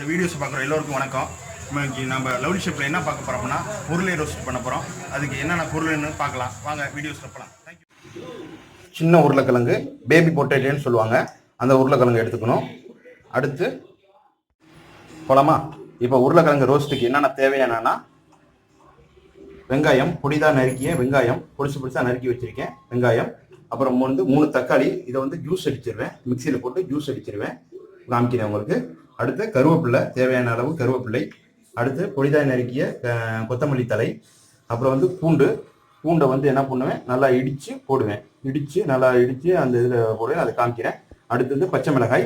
இந்த வீடியோஸ் பார்க்குற எல்லோருக்கும் வணக்கம். இன்னைக்கு நம்ம லவ்லி ஷிப்பில் என்ன பார்க்க போகிறோம்னா உருளை ரோஸ்ட் பண்ண போகிறோம் அதுக்கு என்னென்ன பொருள்னு பார்க்கலாம். வாங்க வீடியோஸில் போகலாம் தேங்க்யூ சின்ன உருளைக்கிழங்கு பேபி பொட்டேட்டோன்னு சொல்லுவாங்க. அந்த உருளைக்கிழங்கு எடுத்துக்கணும். அடுத்து போலாமா? இப்போ உருளைக்கிழங்கு ரோஸ்ட்டுக்கு என்னென்ன தேவையானனா வெங்காயம் பொடிதாக நறுக்கிய வெங்காயம் பொடிசு பொடிச்சா நறுக்கி வச்சிருக்கேன் வெங்காயம். அப்புறம் வந்து மூணு தக்காளி இதை வந்து ஜூஸ் அடிச்சிருவேன். மிக்சியில் போட்டு ஜூஸ் அடிச்சிருவேன். காமிக்கிறேன் உங்களுக்கு. அடுத்து கருவேப்பிலை தேவையான அளவு கருவேப்பிலை அடுத்து பொடிதாய் நறுக்கிய கொத்தமல்லி தழை அப்புறம் வந்து பூண்டு. பூண்டை வந்து என்ன பண்ணுவேன்? நல்லா இடித்து போடுவேன். இடித்து நல்லா இடித்து அந்த இதில் போடுவேன் அதை காமிக்கிறேன். அடுத்தது பச்சை மிளகாய்.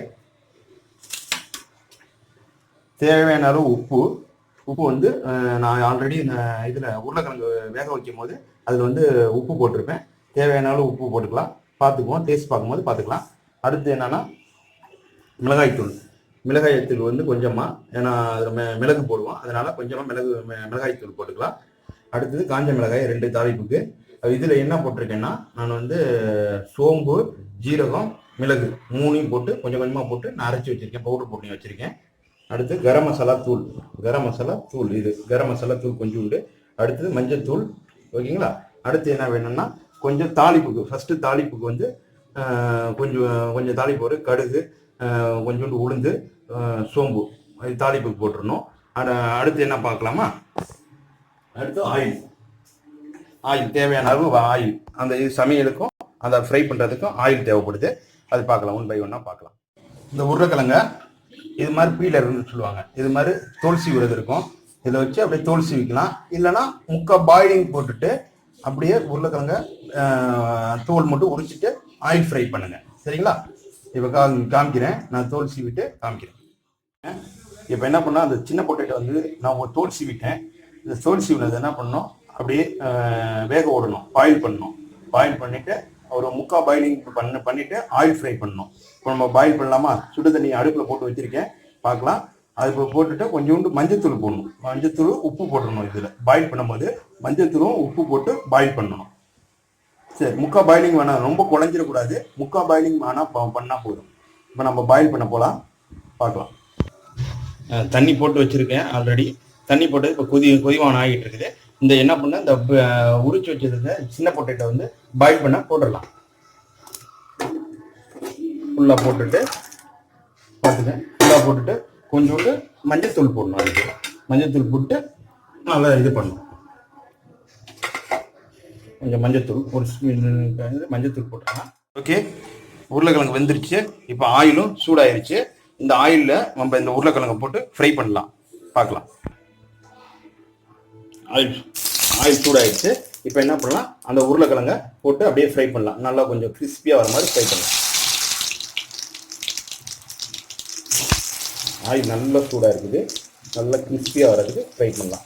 தேவையான அளவு உப்பு. உப்பு வந்து நான் ஆல்ரெடி இதில் உருளைக்கிழங்கு வேக வைக்கும் போது அதில் வந்து உப்பு போட்டிருப்பேன். தேவையான அளவு உப்பு போட்டுக்கலாம். பார்த்துக்குவோம். டேஸ்ட் பார்க்கும்போது பார்த்துக்கலாம். அடுத்து என்னன்னா மிளகாய்த்தூள். மிளகாயத்தூள் வந்து கொஞ்சமாக ஏன்னா அதில் மெ மிளகு போடுவோம். அதனால கொஞ்சமாக மிளகு மிளகாய்த்தூள் போட்டுக்கலாம். அடுத்தது காஞ்ச மிளகாய் ரெண்டு தாளிப்புக்கு. இதில் என்ன போட்டிருக்கேன்னா நான் வந்து சோம்பு ஜீரகம் மிளகு மூணையும் போட்டு கொஞ்சம் கொஞ்சமாக போட்டு நான் அரைச்சி வச்சுருக்கேன். பவுடர் போட்டு வச்சுருக்கேன். அடுத்து கரம் மசாலா தூள். கரம் மசாலா தூள் இது. கரம் மசாலா தூள் கொஞ்சம் உண்டு. அடுத்தது மஞ்சள் தூள். ஓகேங்களா? அடுத்து என்ன வேணும்னா கொஞ்சம் தாளிப்புக்கு ஃபஸ்ட்டு தாளிப்புக்கு வந்து கொஞ்சம் கொஞ்சம் தாளிப்பு ஒரு கடுகு கொஞ்சோண்டு உளுந்து சோம்பு இது தாளிப்புக்கு போட்டுருணும் அட- அடுத்து என்ன பார்க்கலாமா? அடுத்து ஆயில். ஆயில் தேவையான அளவு ஆயில். அந்த இது சமையலுக்கும் அதை ஃப்ரை பண்ணுறதுக்கும் ஆயில் தேவைப்படுது. அது பார்க்கலாம் ஒன் பை ஒன்னாக பார்க்கலாம். இந்த உருளைக்கிழங்க இது மாதிரி பீலர்னு சொல்லுவாங்க. இது மாதிரி தோல் சீவுறது இருக்கும். இதில் வச்சு அப்படியே தோல் சீவிக்கலாம் இல்லைன்னா முக்கால் பாயிலிங் போட்டுட்டு அப்படியே உருளைக்கிழங்க தோல் மட்டும் உரிச்சிட்டு ஆயில் ஃப்ரை பண்ணுங்கள் சரிங்களா? இப்போ கா காமிக்கிறேன். நான் தோல் சீவிட்டு காமிக்கிறேன். இப்போ என்ன பண்ணால் அந்த சின்ன பொட்டேட்டோ வந்து நான் ஒரு தோல் சீவிட்டேன். இந்த தோல் சீவினது என்ன பண்ணணும் அப்படியே வேக விடணும் பாயில் பண்ணணும். பாயில் பண்ணிவிட்டு ஒரு முக்கா பாயிலிங் பண்ண பண்ணிவிட்டு ஆயில் ஃப்ரை பண்ணணும். இப்போ நம்ம பாயில் பண்ணலாமா? சுடு தண்ணி அடுப்பில் போட்டு வச்சுருக்கேன். பார்க்கலாம். அது இப்போ போட்டுட்டு கொஞ்சோண்டு மஞ்சத்தூள் போடணும். மஞ்சத்தூள் உப்பு போட்டுடணும் இதில். பாயில் பண்ணும்போது மஞ்சத்தூளும் உப்பு போட்டு பாயில் பண்ணணும். சரி முக்கா பாயிலிங் வேணாம் ரொம்ப குழஞ்சிடக்கூடாது. முக்கா பாயிலிங் வேணால் பண்ணால் போதும். இப்போ நம்ம பாயில் பண்ண போகலாம் பார்க்கலாம். தண்ணி போட்டு வச்சுருக்கேன் ஆல்ரெடி தண்ணி போட்டு இப்போ கொதி கொதிவான ஆகிட்டு இருக்குது இந்த என்ன பண்ண இந்த உரிச்சு வச்சிருந்த சின்ன பொட்டேட்டோ வந்து பாயில் பண்ண போட்டுடலாம். ஃபுல்லாக போட்டுட்டு பார்த்துங்க. ஃபுல்லாக போட்டுட்டு கொஞ்சோண்டு மஞ்சள் தூள் போடணும் அதுக்கு. மஞ்சள் தூள் போட்டு நல்லா இது பண்ணணும். கொஞ்சம் மஞ்சத்தூள் ஒரு ஸ்பூன் மஞ்சத்தூள் போட்டுக்கலாம் ஓகே. உருளைக்கிழங்கு வெந்துருச்சு. இப்போ ஆயிலும் சூடாயிருச்சு. இந்த ஆயிலில் நம்ம இந்த உருளைக்கிழங்கு போட்டு ஃப்ரை பண்ணலாம். பார்க்கலாம். ஆயில் ஆயில் சூடாயிருச்சு. இப்போ என்ன பண்ணலாம்? அந்த உருளைக்கிழங்கை போட்டு அப்படியே ஃப்ரை பண்ணலாம். நல்லா கொஞ்சம் கிறிஸ்பியாக வர மாதிரி ஃப்ரை பண்ணலாம். ஆயில் நல்லா சூடாக இருக்குது நல்லா கிறிஸ்பியாக வர்றதுக்கு ஃப்ரை பண்ணலாம்.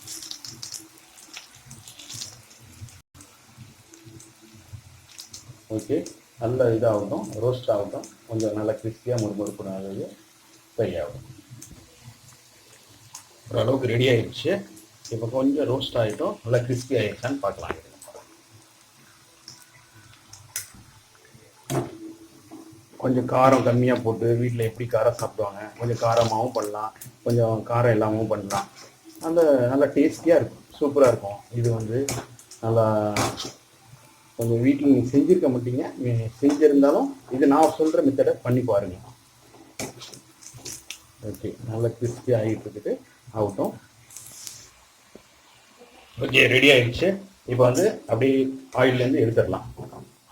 ஓகே நல்ல இதாகட்டும் ரோஸ்ட் ஆகட்டும் கொஞ்சம் நல்லா கிறிஸ்பியாக முறுமுறுப்பு நல்லது ஃப்ரை ஆகும். ஓரளவுக்கு ரெடி ஆகிடுச்சு இப்போ கொஞ்சம் ரோஸ்ட் ஆகிட்டோம் நல்லா கிறிஸ்பி ஆகிடுச்சான்னு பார்க்கலாம். கொஞ்சம் காரம் கம்மியாக போட்டு வீட்டில் எப்படி காரம் சாப்பிடுவாங்க கொஞ்சம் காரமாகவும் பண்ணலாம் கொஞ்சம் காரம் இல்லாமவும் பண்ணலாம். அந்த நல்லா டேஸ்டியாக இருக்கும். சூப்பராக இருக்கும். இது வந்து நல்லா கொஞ்சம் வீட்டில் நீங்கள் செஞ்சுருக்க மாட்டீங்க. நீங்கள் செஞ்சுருந்தாலும் இது நான் சொல்கிற மெத்தடை பண்ணி பாருங்கள் ஓகே நல்லா கிறிஸ்பி ஆகிட்டு இருக்குது. ஆகட்டும் ஓகே ரெடி ஆகிடுச்சு இப்போ வந்து அப்படியே ஆயிலேருந்து எடுத்துடலாம்.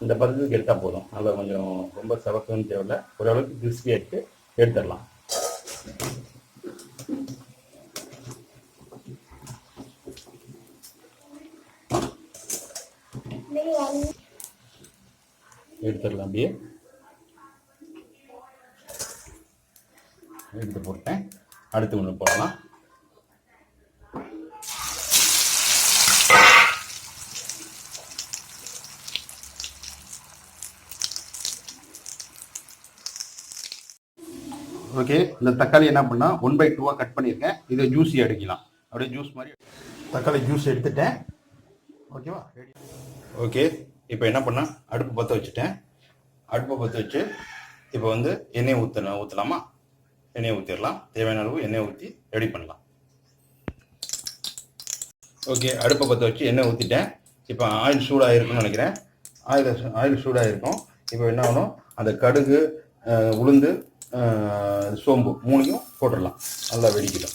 இந்த பதத்துக்கு எடுத்தால் போதும். நல்லா கொஞ்சம் ரொம்ப சவக்கன்னு தேவையில்ல. ஓரளவுக்கு கிறிஸ்பி ஆகிட்டு எடுத்துடலாம். எடுத்துடலாம். அப்படியே எடுத்து போட்டேன். அடுத்து ஒன்று போடலாம். ஓகே இந்த தக்காளி என்ன பண்ணா ஒன் பை டூவாக கட் பண்ணியிருக்கேன். இதை ஜூஸி அடிக்கலாம் அப்படியே ஜூஸ் மாதிரி தக்காளி ஜூஸ் எடுத்துட்டேன். ஓகேவா ஓகே இப்போ என்ன பண்ணேன் அடுப்பு பற்ற வச்சுட்டேன். அடுப்பை பற்ற வச்சு இப்போ வந்து எண்ணெய் ஊற்றணும் ஊற்றலாமா எண்ணெயை ஊற்றிடலாம் தேவையான அளவு எண்ணெய் ஊற்றி ரெடி பண்ணலாம். ஓகே அடுப்பை பற்ற வச்சு எண்ணெய் ஊற்றிட்டேன் இப்போ ஆயில் சூடாக இருக்குன்னு நினைக்கிறேன். ஆயில் ஆயில் சூடாக இருக்கும் இப்போ என்ன ஆகணும்? அந்த கடுகு உளுந்து சோம்பு மூணையும் போட்டுடலாம். நல்லா வெடிக்கிடும்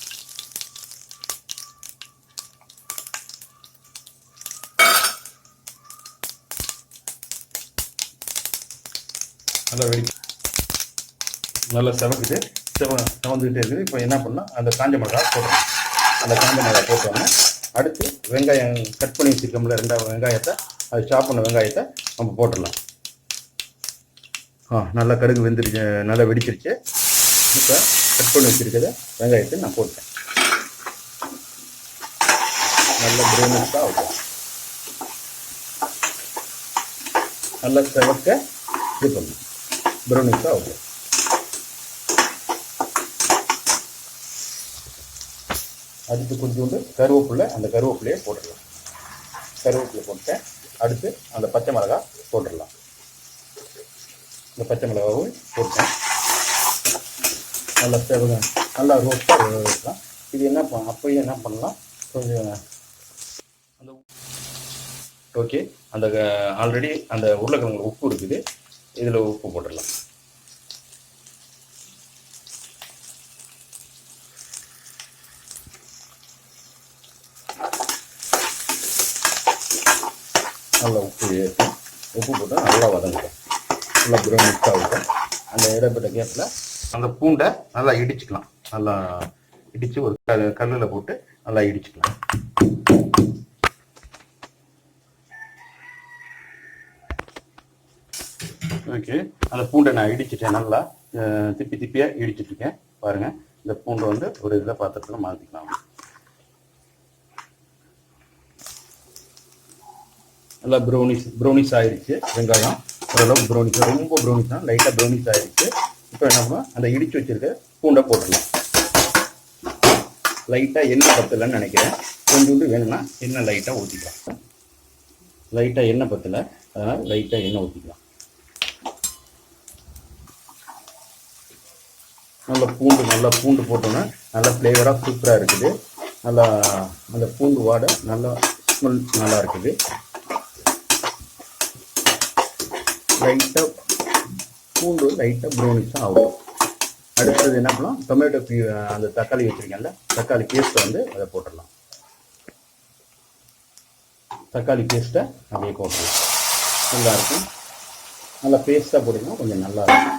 நல்லா வெடி நல்லா செவக்குது செவ செவந்துக்கிட்டே இருக்குது. இப்போ என்ன பண்ணலாம்? அந்த காஞ்ச மிளகா போட்டுறோம் அந்த காஞ்ச மிளகா போட்டோம்னா அடுத்து வெங்காயம் கட் பண்ணி வச்சுருக்கோம்ல ரெண்டாவது வெங்காயத்தை அது சாப் பண்ண வெங்காயத்தை நம்ம போட்டுடலாம். ஆ நல்லா கடுகு வெந்துருச்சு நல்லா வெடிச்சிருச்சு. இப்போ கட் பண்ணி வச்சுருக்கத வெங்காயத்தை நான் போட்டேன் நல்லா ப்ரௌனிஷாக ஆகும் நல்லா செவக்க இது பண்ணணும் ப்ரௌனிஷாக ஆகும் அடுத்து கொஞ்சோண்டு கருவேப்பிலை அந்த கருவேப்பிலையை போட்டுடலாம். கருவேப்பிலை போட்டுட்டேன் அடுத்து அந்த பச்சை மிளகாய் போட்டுடலாம். இந்த பச்சை மிளகாவும் போட்டேன் நல்லா செவங்க நல்லா ரோஸ்ட்டாக வைக்கலாம் இது என்ன பண்ண அப்பயும் என்ன பண்ணலாம்? கொஞ்சம் அந்த ஓகே அந்த ஆல்ரெடி அந்த உருளைக்கிழங்கு உப்பு இருக்குது. இதில் உப்பு போட்டுடலாம். நல்லா உப்பு உப்பு போட்டால் நல்லா வதங்கிடும் நல்லா ப்ரௌனிஷ் ஆகட்டும். அந்த இடப்பட்ட கேப்பில் அந்த பூண்டை நல்லா இடிச்சுக்கலாம். நல்லா இடித்து ஒரு கல் கல்லில் போட்டு நல்லா இடிச்சுக்கலாம். ஓகே அந்த பூண்டை நான் இடிச்சிட்டேன். நல்லா திப்பி திப்பியாக இடிச்சிட்டு இருக்கேன் பாருங்கள் இந்த பூண்டை வந்து ஒரு இதில் பாத்திரத்தில் மாற்றிக்கலாம் நல்லா ப்ரௌனிஸ் ப்ரௌனிஸ் ஆயிடுச்சு வெங்காயம் ஓரளவுக்கு ப்ரௌனிஸ் ரொம்ப ப்ரௌனிஸ் தான். லைட்டாக ப்ரௌனிஸ் ஆயிடுச்சு இப்போ என்ன பண்ணலாம் அந்த இடிச்சு வச்சிருக்க பூண்டை போட்டுடலாம் லைட்டாக எண்ணெய் பத்தலைன்னு நினைக்கிறேன். கொஞ்சோண்டு வேணும்னா எண்ணெய் லைட்டாக ஊற்றிக்கலாம் லைட்டாக எண்ணெய் பத்தலை. அதனால் லைட்டாக எண்ணெய் ஊற்றிக்கலாம் நல்லா பூண்டு நல்லா பூண்டு போட்டோன்னா நல்லா ஃப்ளேவராக சூப்பராக இருக்குது. நல்லா அந்த பூண்டு வாடை நல்லா ஸ்மெல் நல்லா இருக்குது. லைட்டாக பூண்டு லைட்டாக ப்ரௌனிஷாக ஆகும். அடுத்தது என்ன பண்ணலாம்? டொமேட்டோ பீ அந்த தக்காளி வச்சுருக்கேன்ல தக்காளி பேஸ்ட்டை வந்து அதை போட்டுடலாம். தக்காளி பேஸ்ட்டை அப்படியே போட்டுடலாம். நல்லாயிருக்கும். நல்லா பேஸ்ட்டாக போட்டிங்கன்னா கொஞ்சம் நல்லாயிருக்கும்.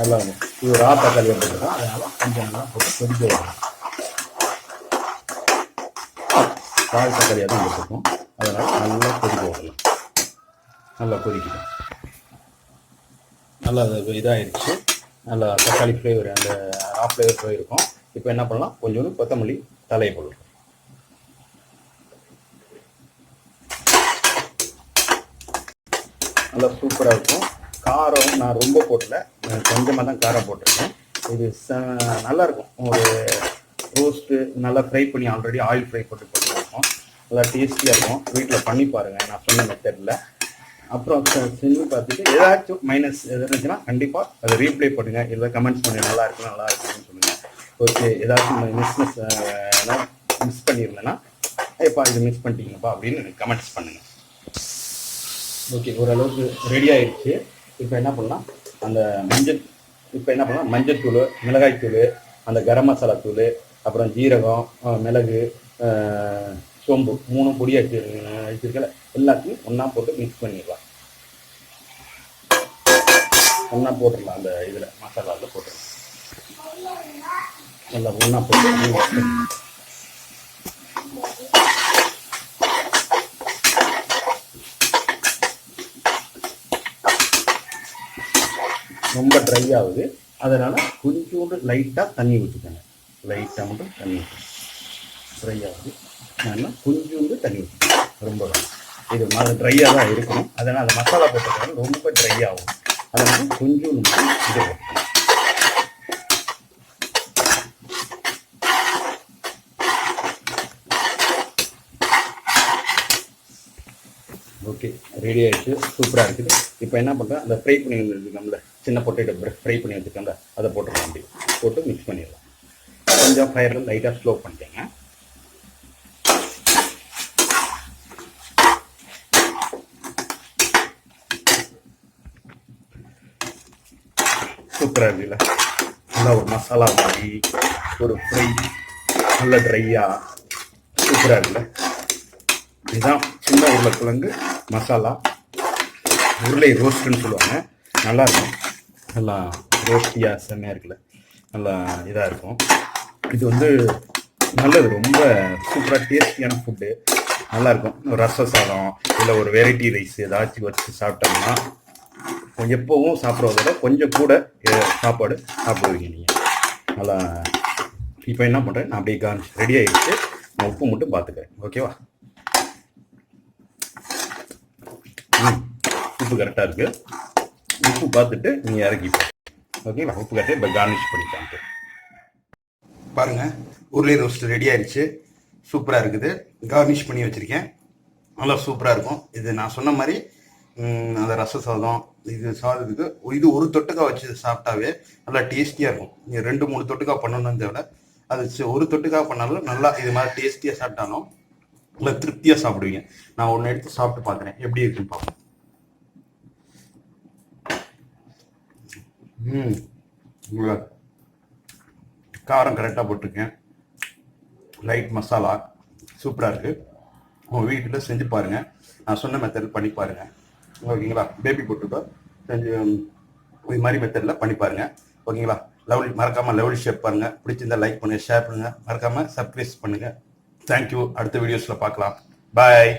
நல்லா இருக்கும். இது ஒரு ஆ தக்காளி போட்டுருக்கோம் அதனால கொஞ்சம் நல்லா போட்டு கொதிக்க வரும் கால் தக்காளியாக தான் போட்டிருக்கோம் அதனால் நல்லா கொதிக்க வரலாம் நல்லா கொதிக்கணும் நல்லா அது இதாகிடுச்சு நல்லா தக்காளி ஃப்ளேவர் அந்த ஆ ஃப்ளேவர் போயிருக்கும் இப்போ என்ன பண்ணலாம்? கொஞ்சோண்டு கொத்தமல்லி தலையை போடலாம் நல்லா சூப்பராக இருக்கும். காரம் நான் ரொம்ப போடல. கொஞ்சமாக தான் காரம் போட்டிருக்கேன். இது ச நல்லாயிருக்கும். ஒரு ரோஸ்ட்டு நல்லா ஃப்ரை பண்ணி ஆல்ரெடி ஆயில் ஃப்ரை போட்டு போட்டுருக்கோம். நல்லா டேஸ்டியாக இருக்கும். வீட்டில் பண்ணி பாருங்கள் நான் சொன்ன மெத்தடில் அப்புறம் செஞ்சு பார்த்துட்டு ஏதாச்சும் மைனஸ் எது இருந்துச்சுன்னா கண்டிப்பாக அதை ரீப்ளே பண்ணுங்கள் இல்லை கமெண்ட்ஸ் பண்ணி நல்லா இருக்கு நல்லா இருக்குன்னு சொல்லுங்கள் ஓகே ஏதாச்சும் மிஸ்னஸ் மிஸ் பண்ணியிருந்தேன்னா ஏப்பா இது மிஸ் பண்ணிட்டீங்கப்பா அப்படின்னு எனக்கு கமெண்ட்ஸ் பண்ணுங்கள் ஓகே ஓரளவுக்கு ரெடி ஆயிடுச்சு இப்போ என்ன பண்ணலாம்? அந்த மஞ்சள் இப்போ என்ன பண்ணலாம்? மஞ்சத்தூள் மிளகாய்த்தூள் அந்த கரம் மசாலா தூள் அப்புறம் ஜீரகம் மிளகு சோம்பு மூணு பொடி அடிச்சு அடிச்சிருக்கல எல்லாத்தையும் ஒன்றா போட்டு மிக்ஸ் பண்ணிடலாம். ஒன்றா போட்டுடலாம் அந்த இதில் மசாலாவில் போட்டுடலாம். நல்லா ஒன்றா போட்டு ரொம்ப ட்ரை ஆகுது. அதனால் கொஞ்சோண்டு லைட்டாக தண்ணி ஊற்றிக்கோங்க லைட்டாக மட்டும் தண்ணி ஊற்றணும் ட்ரை ஆகுது. அதனால கொஞ்சோண்டு தண்ணி ஊற்றணும் ரொம்ப வேணாம். இது ட்ரையாக தான் இருக்கணும். அதனால் அந்த மசாலா போட்டதுனால ரொம்ப ட்ரை ஆகும். அதனால் கொஞ்சோண்டு மட்டும் இது போட்டுக்கணும் ஓகே ரெடி ஆகிடுச்சு சூப்பராக இருக்குது. இப்போ என்ன பண்ணுறேன் அந்த ஃப்ரை பண்ணி வந்துருக்கோம்ல சின்ன பொட்டேட்டோ ஃப்ரை பண்ணி வச்சுருக்கோம்ல அதை போட்டுடலாம் அப்படி. போட்டு மிக்ஸ் பண்ணிடலாம். கொஞ்சம் ஃபயரில் லைட்டாக ஸ்லோ பண்ணிட்டேங்க சூப்பராக இருக்குல்ல. நல்லா ஒரு மசாலா மாதிரி ஒரு ஃப்ரை நல்ல ட்ரையாக சூப்பராக இருக்குல்ல. இதுதான் சின்ன உருளைக்கிழங்கு மசாலா உருளை ரோஸ்ட்டுன்னு சொல்லுவாங்க. நல்லா இருக்கும். நல்லா ரோஸ்டியாக செம்மையாக இருக்குல்ல. நல்லா இதாக இருக்கும். இது வந்து நல்லது. ரொம்ப சூப்பராக டேஸ்டியான ஃபுட்டு நல்லாயிருக்கும் ரச சாதம் இல்லை ஒரு வெரைட்டி ரைஸ் ஏதாச்சும் வச்சு சாப்பிட்டோம்னா எப்பவும் சாப்பிட்றத விட கொஞ்சம் கூட சாப்பாடு சாப்பிடுவீங்க நீங்கள் நல்லா இப்போ என்ன பண்ணுறேன் நான் அப்படியே கார்னிஷ் ரெடி ஆகிடுச்சு நான் உப்பு மட்டும் பார்த்துக்கிறேன். ஓகேவா ம் உப்பு கரெக்டாக இருக்கு. உப்பு பார்த்துட்டு நீங்கள் இறக்கிப்போம் ஓகேங்களா உப்பு கரெக்டாக இப்போ கார்னிஷ் பண்ணிக்கலாம்ட்டு பாருங்க உருளை ரோஸ்ட் ரெடி ஆயிடுச்சு சூப்பராக இருக்குது. கார்னிஷ் பண்ணி வச்சுருக்கேன். நல்லா சூப்பராக இருக்கும். இது நான் சொன்ன மாதிரி அந்த ரச சாதம் இது சாதத்துக்கு இது ஒரு தொட்டுக்கா வச்சு சாப்பிட்டாவே நல்லா டேஸ்டியாக இருக்கும். நீங்கள் ரெண்டு மூணு தொட்டுக்கா பண்ணணும்னு விட அது ஒரு தொட்டுக்கா பண்ணாலும் நல்லா இது மாதிரி டேஸ்டியாக சாப்பிட்டாலும் நல்லா திருப்தியாக சாப்பிடுவீங்க. நான் ஒன்று எடுத்து சாப்பிட்டு பார்க்குறேன். எப்படி இருக்குன்னு பார்ப்போம். ம் காரம் கரெக்டாக போட்டிருக்கேன். லைட் மசாலா சூப்பராக இருக்குது உங்கள் வீட்டில் செஞ்சு பாருங்கள் நான் சொன்ன மெத்தடில் பண்ணி பாருங்கள் ஓகேங்களா? பேபி போட்டுக்கோ செஞ்சு இது மாதிரி மெத்தடில் பண்ணி பாருங்கள் ஓகேங்களா? லெவல் மறக்காமல் லெவல் ஷேப் பாருங்கள் பிடிச்சிருந்தா லைக் பண்ணுங்கள் ஷேர் பண்ணுங்கள் மறக்காமல் சப்ஸ்கிரைப் பண்ணுங்கள் தேங்க்யூ அடுத்த வீடியோஸில் பார்க்கலாம். பாய்